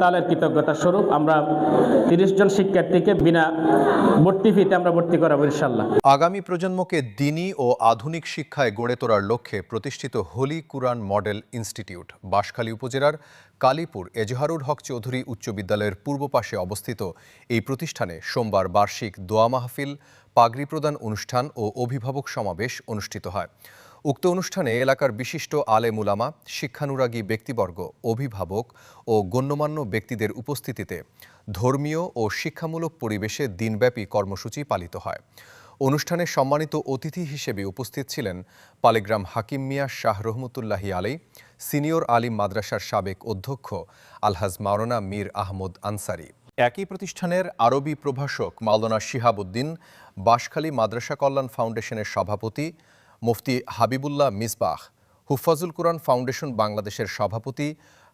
তালের কৃতজ্ঞতা স্বরূপ আমরা তিরিশ জন শিক্ষার্থীকে বিনা ভর্তি ফিতে আমরা ভর্তি করাবো ইনশাল্লাহ আগামী প্রজন্মকে দিনী ও আধুনিক শিক্ষায় গড়ে তোলার লক্ষ্যে প্রতিষ্ঠিত holy Quran model institute, Banshkhali উপজেলার কালীপুর, এজহারুল হক চৌধুরী উচ্চ বিদ্যালয়ের পূর্ব পাশে অবস্থিত এই প্রতিষ্ঠানে সোমবার বার্ষিক দোয়া মাহফিল, পাগড়ি প্রদান অনুষ্ঠান ও অভিভাবক সমাবেশ অনুষ্ঠিত হয়। উক্ত অনুষ্ঠানে এলাকার বিশিষ্ট আলেম উলামা, শিক্ষানুরাগী ব্যক্তিবর্গ, অভিভাবক ও গণ্যমান্য ব্যক্তিদের উপস্থিতিতে ধর্মীয় ও শিক্ষামূলক পরিবেশে দিনব্যাপী কর্মসূচি পালিত হয়। অনুষ্ঠানে সম্মানিত অতিথি হিসেবে উপস্থিত ছিলেন পালেগ্রাম হাকিম মিয়া শাহ রহমতুল্লাহি আলী সিনিয়র আলিম মাদ্রাসার সাবেক অধ্যক্ষ আলহাজ মাওলানা মীর আহমদ আনসারি। একই প্রতিষ্ঠানের আরবি প্রভাষক মাওলানা শিহাবুদ্দিন, বাঁশখালী মাদ্রাসা কল্যাণ ফাউন্ডেশনের সভাপতি মুফতি হাবিবুল্লাহ মিসবাহ, হুফাজুল কুরআন ফাউন্ডেশন বাংলাদেশের সভাপতি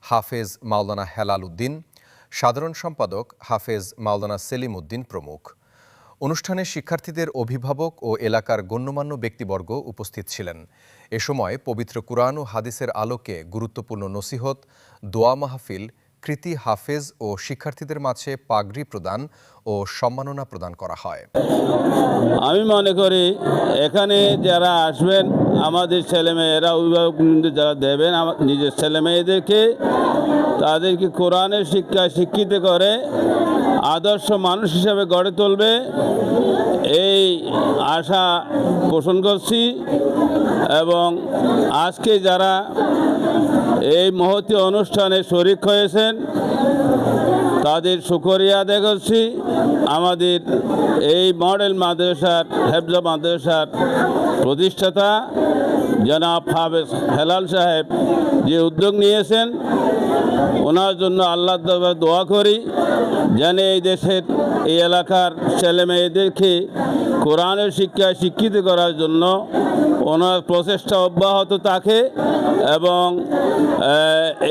হাফেজ মাওলানা হেলাল উদ্দিন, সাধারণ সম্পাদক হাফেজ মাওলানা সেলিম উদ্দিন প্রমুখ। অনুষ্ঠানে শিক্ষার্থীদের অভিভাবক ও এলাকার গণ্যমান্য ব্যক্তিবর্গ উপস্থিত ছিলেন। এ সময় পবিত্র কুরআন ও হাদিসের আলোকে গুরুত্বপূর্ণ নসিহত, দোয়া মাহফিল কৃতি হাফেজ ও শিক্ষার্থীদের মাঝে পাগড়ি প্রদান ও সম্মাননা প্রদান করা হয়। আমি মনে করি, এখানে যারা আসবেন, আমাদের ছেলেমেয়েরা অভিভাবক যারা দেবেন নিজের ছেলেমেয়েদেরকে তাদেরকে কোরআনের শিক্ষা শিক্ষিত করে আদর্শ মানুষ হিসাবে গড়ে তুলবে। এই আশা পোষণ করছি এবং আজকে যারা এই মহতী অনুষ্ঠানে শরিক হয়েছেন। তাদের শুকরিয়া আদায় করছি আমাদের এই মডেল মাদ্রাসার, হেফজা মাদ্রাসার প্রতিষ্ঠাতা জনাব হাফেজ হেলাল সাহেব যে উদ্যোগ নিয়েছেন, ওনার জন্য আল্লাহ দোয়া করি। যেন এই দেশের, এই এলাকার ছেলে মেয়েদেরকে কোরআনের শিক্ষায় শিক্ষিত করার জন্য ওনার প্রচেষ্টা অব্যাহত থাকে এবং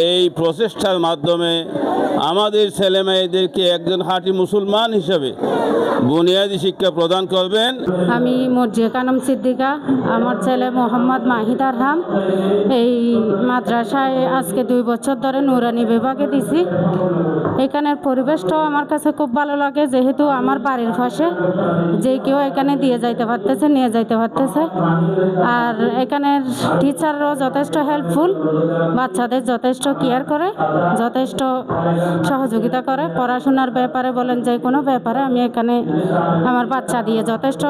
এই প্রচেষ্টার মাধ্যমে আমাদের ছেলে মেয়েদেরকে একজন হাঁটি মুসলমান হিসেবে বুনিয়াদী শিক্ষা প্রদান করবেন। আমি মর্জিয়া কানম সিদ্দিকা, আমার ছেলে মোহাম্মদ মাহিদ আরহাম। এই মাদ্রাসায় আজকে দুই বছর ধরে নুরানি বিভাগে দিছি। এখানের পরিবেশটাও আমার কাছে খুব ভালো লাগে, যেহেতু আমার বাড়ির পাশে যে কেউ এখানে দিয়ে যাইতে পারতেছে, নিয়ে যাইতে পারতেছে। আর এখানের টিচাররাও যথেষ্ট হেল্পফুল বাচ্চাদের যথেষ্ট কেয়ার করে, যথেষ্ট সহযোগিতা করে। পড়াশোনার ব্যাপারে বলেন যে কোনো ব্যাপারে আমি এখানে আমার বাচ্চা দিয়ে যথেষ্ট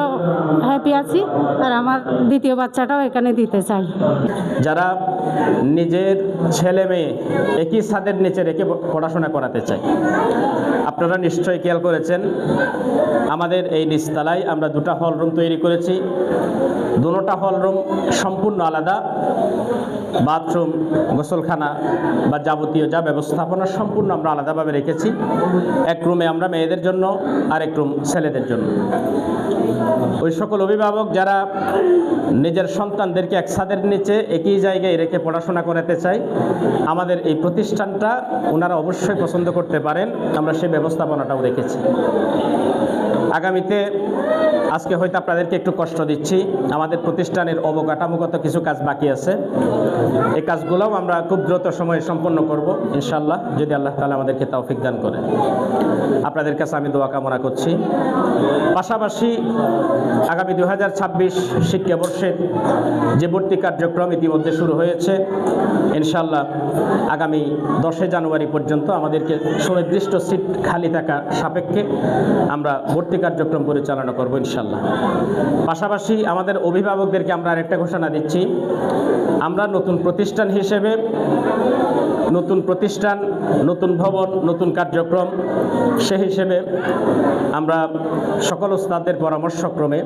হ্যাপি আছি, আর আমার দ্বিতীয় বাচ্চাটাও এখানে দিতে চাই। যারা নিজের ছেলে মেয়ে একই ছাদের নিচে রেখে পড়াশোনা করাতে চায় আপনারা নিশ্চয়ই খেয়াল করেছেন, আমাদের এই নিচতলায় আমরা দুটা হল রুম তৈরি করেছি। দুটা হল রুম সম্পূর্ণ আলাদা। বাথরুম, গোসলখানা বা যাবতীয় যা ব্যবস্থাপনা সম্পূর্ণ আমরা আলাদাভাবে রেখেছি। এক রুমে আমরা মেয়েদের জন্য আর এক রুম ছেলেদের জন্য। ওই সকল অভিভাবক যারা নিজের সন্তানদেরকে এক ছাদের নিচে একই জায়গায় রেখে পড়াশোনা করাতে চাই আমাদের এই প্রতিষ্ঠানটা ওনারা অবশ্যই পছন্দ করতে পারেন, আমরা সেই ব্যবস্থাপনাটাও রেখেছি আগামীতে আজকে হয়তো আপনাদেরকে একটু কষ্ট দিচ্ছি। আমাদের প্রতিষ্ঠানের অবকাঠামোগত কিছু কাজ বাকি আছে। এই কাজগুলোও আমরা খুব দ্রুত সময়ে সম্পন্ন করব ইনশাল্লাহ যদি আল্লাহ তালা আমাদেরকে তৌফিক দান করে আপনাদের কাছে আমি দোয়া কামনা করছি। পাশাপাশি আগামী দু হাজার ছাব্বিশ শিক্ষাবর্ষের যে ভর্তি কার্যক্রম ইতিমধ্যে শুরু হয়েছে ইনশাল্লাহ আগামী দশই জানুয়ারি পর্যন্ত আমাদেরকে সুনির্দিষ্ট সিট খালি থাকা সাপেক্ষে আমরা ভর্তি কার্যক্রম পরিচালনা করব ইনশাল্লাহ পাশাপাশি আমাদের অভিভাবকদেরকে আমরা আরেকটা ঘোষণা দিচ্ছি। আমরা নতুন প্রতিষ্ঠান হিসেবে নতুন প্রতিষ্ঠান, নতুন ভবন, নতুন কার্যক্রম, সে হিসেবে আমরা সকল ওস্তাদের পরামর্শক্রমে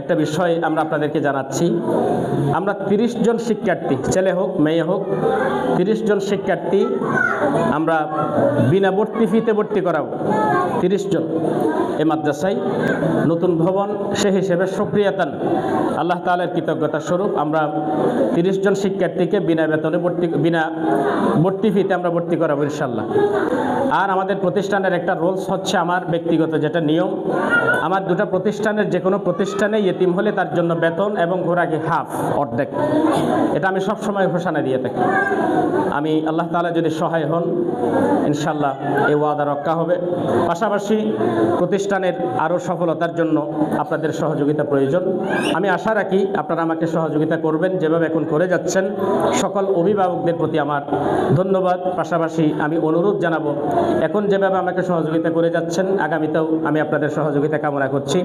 একটা বিষয় আমরা আপনাদেরকে জানাচ্ছি। আমরা তিরিশ জন শিক্ষার্থী, ছেলে হোক, মেয়ে হোক, তিরিশ জন শিক্ষার্থী আমরা বিনা ভর্তি ফিতে ভর্তি করাবো। তিরিশ জন এ মাদ্রাসায় নতুন ভবন, সে হিসেবে সক্রিয়তান আল্লাহ তালের কৃতজ্ঞতা স্বরূপ আমরা তিরিশ জন শিক্ষার্থীকে বিনা বেতনে ভর্তি, বিনা ভর্তি ফিতে আমরা ভর্তি করাবো ইনশাল্লাহ আর আমাদের প্রতিষ্ঠানের একটা রোলস হচ্ছে আমার ব্যক্তিগত যেটা নিয়ম। আমার দুটো প্রতিষ্ঠানের যে কোনো প্রতিষ্ঠানে ইয়েতিম হলে তার জন্য বেতন এবং ঘোরাকি হাফ অর্ধেক। এটা আমি সবসময় ঘোষণা দিয়ে থাকি। আমি আল্লাহ তাআলা যদি সহায় হন ইনশাল্লাহ এই ওয়াদা রক্ষা হবে। পাশাপাশি প্রতিষ্ঠানের আরও সফলতার জন্য আপনাদের সহযোগিতা প্রয়োজন। আমি আশা রাখি আপনারা আমাকে সহযোগিতা করবেন, যেভাবে এখন করে যাচ্ছেন। সকল অভিভাবকদের প্রতি আমার ধন্যবাদ। পাশাপাশি আমি অনুরোধ জানাব, এখন যেভাবে আমাকে সহযোগিতা করে যাচ্ছেন, আগামীতেও আমি আপনাদের সহযোগিতা কামনা করছি।